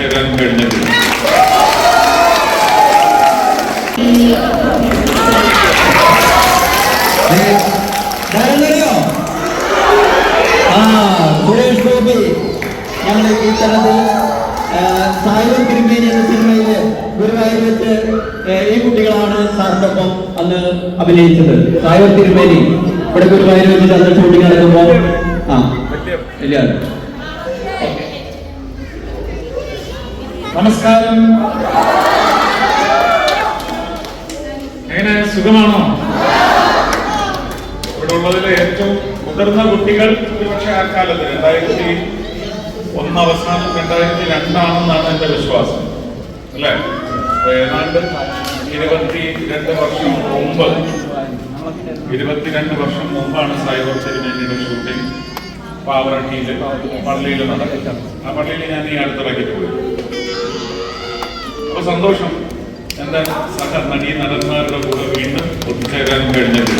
ഒത്തുചേരാൻ കഴിഞ്ഞിട്ടില്ല ഗോപി എന്ന വെച്ച് ഈ കുട്ടികളാണ് അന്ന് അഭിനയിച്ചത് ഇവിടെ ഗുരുവായൂർ വെച്ചിട്ട് അന്ന് ആ ഇല്ല. നമസ്കാരം. എങ്ങനെ സുഖമാണോ? ഇവിടെ ഉള്ളതിൽ ഏറ്റവും മുതിർന്ന കുട്ടികൾ ഒരുപക്ഷെ ആ കാലത്ത് രണ്ടായിരത്തി ഒന്ന് അവസാനം രണ്ടായിരത്തി രണ്ടാണെന്നാണ് എന്റെ വിശ്വാസം. അല്ലെ? ഏതാണ്ട് ഇരുപത്തി രണ്ട് വർഷം മുമ്പ് ഇരുപത്തിരണ്ട് വർഷം മുമ്പാണ് സൈബർ സെരിമേനിയുടെ ഷൂട്ടിംഗ് പാവറട്ടിയിൽ പള്ളിയിൽ നടക്കുന്നത്. ആ പള്ളിയിൽ ഞാൻ ഈ അടുത്തിറക്കി പോയി. സന്തോഷം. എന്റെ സഹ നടീ നടന്മാരുടെ കൂടെ വീണ്ടും ഒത്തുചേരാൻ കഴിഞ്ഞത്.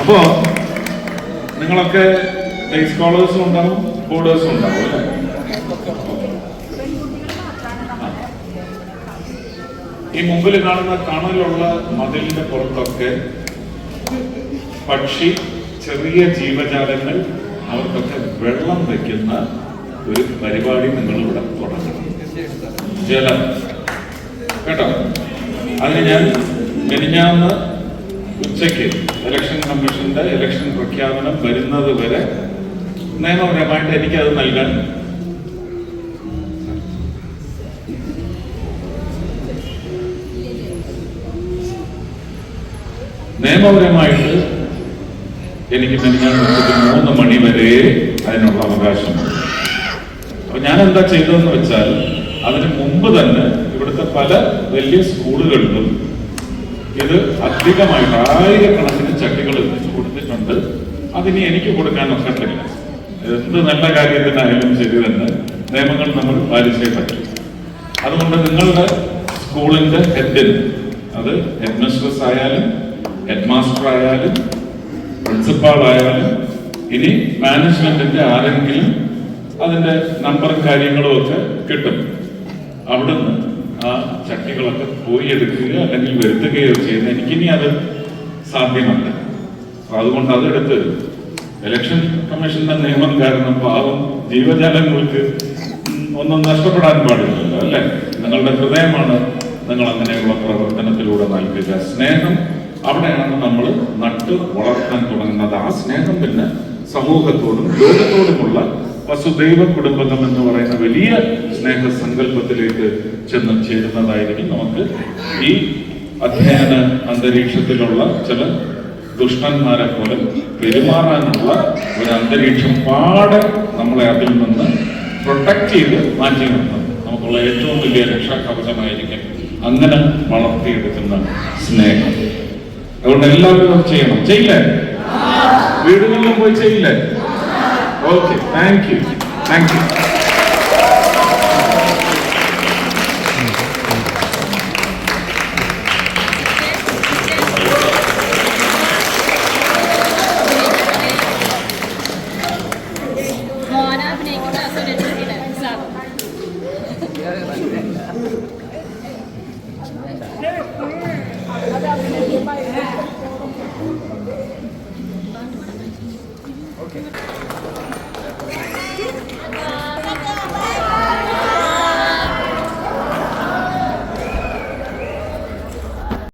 അപ്പോ നിങ്ങളൊക്കെ സ്കോളേഴ്സും ഉണ്ടാവും ബോർഡേഴ്സും ഉണ്ടാവും ഈ മുമ്പിൽ കാണുന്ന കണലുള്ള മതിലിന്റെ പുറത്തൊക്കെ പക്ഷി ചെറിയ ജീവജാലങ്ങൾ അവർക്കൊക്കെ വെള്ളം വയ്ക്കുന്ന ഒരു പരിപാടി നിങ്ങൾ ഇവിടെ തുടങ്ങണം ജലം. കേട്ടോ? അതിന് ഞാൻ മെനിഞ്ഞാന്ന് ഉച്ചയ്ക്ക് ഇലക്ഷൻ കമ്മീഷന്റെ ഇലക്ഷൻ പ്രഖ്യാപനം വരുന്നത് വരെ നിയമപരമായിട്ട് എനിക്കത് നൽകാൻ നിയമപരമായിട്ട് എനിക്ക് ഉച്ചയ്ക്ക് മൂന്ന് മണി വരെ അതിനുള്ള അവകാശമുണ്ട് അപ്പൊ ഞാൻ എന്താ ചെയ്തതെന്ന് വെച്ചാൽ അതിന് മുമ്പ് തന്നെ ഇവിടുത്തെ പല വലിയ സ്കൂളുകളിലും ഇത് അധികമായിട്ട് ആയിരക്കണക്കിന് ചട്ടികൾ എത്തിച്ചു കൊടുത്തിട്ടുണ്ട്. അതിനി എനിക്ക് കൊടുക്കാൻ ഒക്കത്തില്ല. എന്ത് നല്ല കാര്യത്തിനായാലും ശരി തന്നെ നിയമങ്ങൾ നമ്മൾ പാലിച്ചേ പറ്റും. അതുകൊണ്ട് നിങ്ങളുടെ സ്കൂളിന്റെ ഹെഡിന് അത് ഹെഡ് മിസ്ട്രസ് ആയാലും ഹെഡ് മാസ്റ്റർ ആയാലും പ്രിൻസിപ്പാൾ ആയാലും ഇനി മാനേജ്മെന്റിന്റെ ആരെങ്കിലും അതിന്റെ നമ്പറും കാര്യങ്ങളും ഒക്കെ കിട്ടും. അവിടുന്ന് ആ ചട്ടികളൊക്കെ പോയി എടുക്കുക അല്ലെങ്കിൽ വരുത്തുകയോ ചെയ്യുന്ന എനിക്കിനി അത് സാധ്യമല്ല. അതുകൊണ്ട് അതെടുത്ത് ഇലക്ഷൻ കമ്മീഷന്റെ നിയമം കാരണം പാവം ജീവജാലങ്ങൾക്ക് ഒന്നും നഷ്ടപ്പെടാൻ പാടില്ലല്ലോ അല്ലെ? നിങ്ങളുടെ ഹൃദയമാണ് നിങ്ങൾ അങ്ങനെയുള്ള പ്രവർത്തനത്തിലൂടെ നൽകുക. സ്നേഹം അവിടെയാണ് നമ്മൾ നട്ട് വളർത്താൻ തുടങ്ങുന്നത്. ആ സ്നേഹം പിന്നെ സമൂഹത്തോടും ലോകത്തോടുമുള്ള വസുദൈവ കുടുംബകം എന്ന് പറയുന്ന വലിയ സ്നേഹ സങ്കല്പത്തിലേക്ക് ചെന്ന് ചേരുന്നതായിരിക്കും നമുക്ക് ഈ അധ്യയന അന്തരീക്ഷത്തിലുള്ള ചില ദുഷ്ടന്മാരെ പോലെ പെരുമാറാനുള്ള ഒരു അന്തരീക്ഷം പാടെ നമ്മളെ അതിൽ നിന്ന് പ്രൊട്ടക്ട് ചെയ്ത് മാറ്റി നിർത്തും നമുക്കുള്ള ഏറ്റവും വലിയ രക്ഷാകവചമായിരിക്കും അങ്ങനെ വളർത്തിയെടുക്കുന്ന സ്നേഹം. അതുകൊണ്ട് എല്ലാവരും ചെയ്യണം. ചെയ്യില്ലേ? വീടുകളിലും പോയി ചെയ്യില്ലേ? Okay thank you thank you